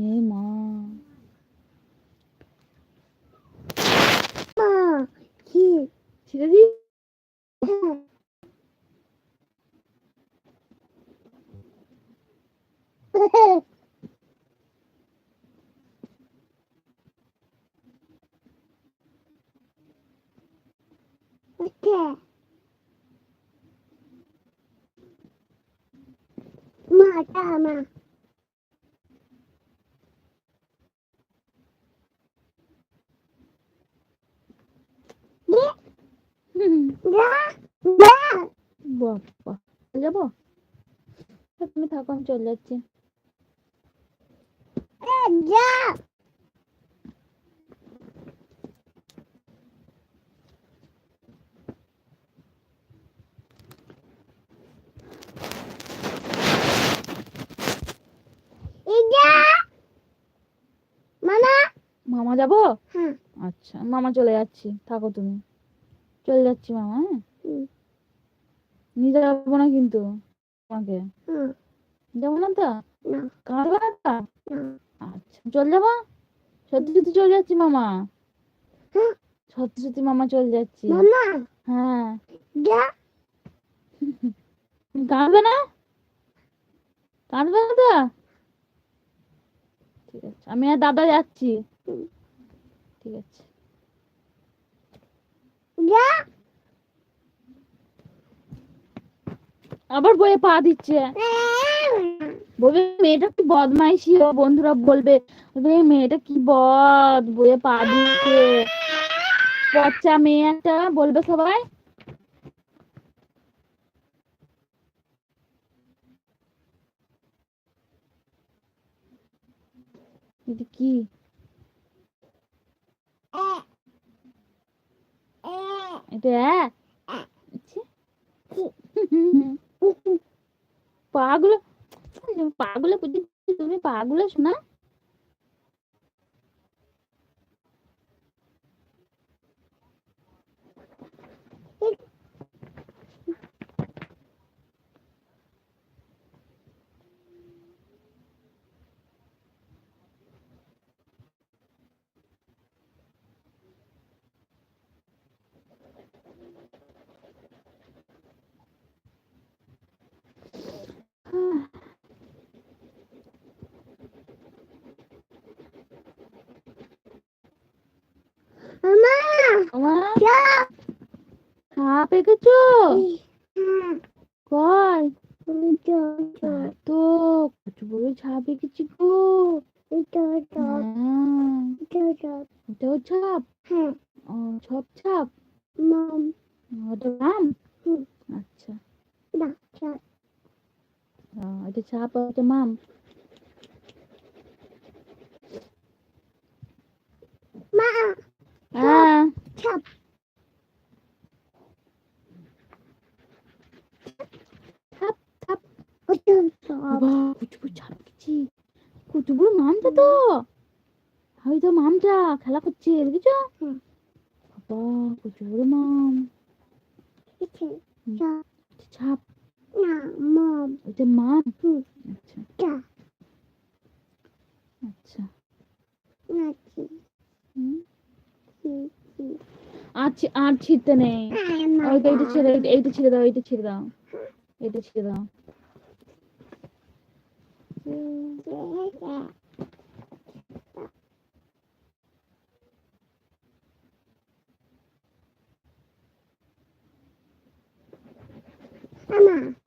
এ মা মা কি ছেড়ে দি মা টা মা যা যা বাবা যাব? তুমি থাকো আমি চলে যাচ্ছি। মামা? মামা যাব? আচ্ছা মামা চলে যাচ্ছি থাকো তুমি। চলে যাচ্ছি মামা হ্যাঁ। নিয়ে যাব না কিন্তু তোমাকে। যাব না তো? কাঁদবে না তো? আচ্ছা চলে যাব? সত্যি সত্যি চলে যাচ্ছি মামা। হ্যাঁ। সত্যি সত্যি মামা চলে যাচ্ছি। হ্যাঁ। কাঁদবে না? কাঁদবে না তো? ঠিক আছে আমি আর দাদা যাচ্ছি। ঠিক আছে। যা আবার বইয়ে পা দিচ্ছে। বলবে মেয়েটা কি বদমাইশি ও? বন্ধুরা বলবে বলবে, মেয়েটা কি বদ? বইয়ে পা দিচ্ছে। বাচ্চা মেয়ে একটা বলবে সবাই। কি? এটা। পাগুলো পাগুলো বুঝি তুমি পাগুলো শোনা মামা আমার সাপ এঁকেছো হ্যাঁ কই? যা যা তো কত বড় ছাপ এঁকেছি গো। ওটাও ছাপ সব ছাপ মাম। ওটা নাম হুম। আচ্ছা। এটা ছাপ আর মাম? মা ছাপ বড় মামটা তো ওই তো মামটা খেলা করছে দেখেছ বাবা কত মাম ছাপ না মাম ওইটা মাম আচ্ছা না কি হুম। কি কি আর ছিঁড়তে নেই। ওইটা এইটা ছেড়ে এইটা ছেড়ে দাও এইটা ছিঁড়ে দাও এইটা ছেড়ে দাও। Mama,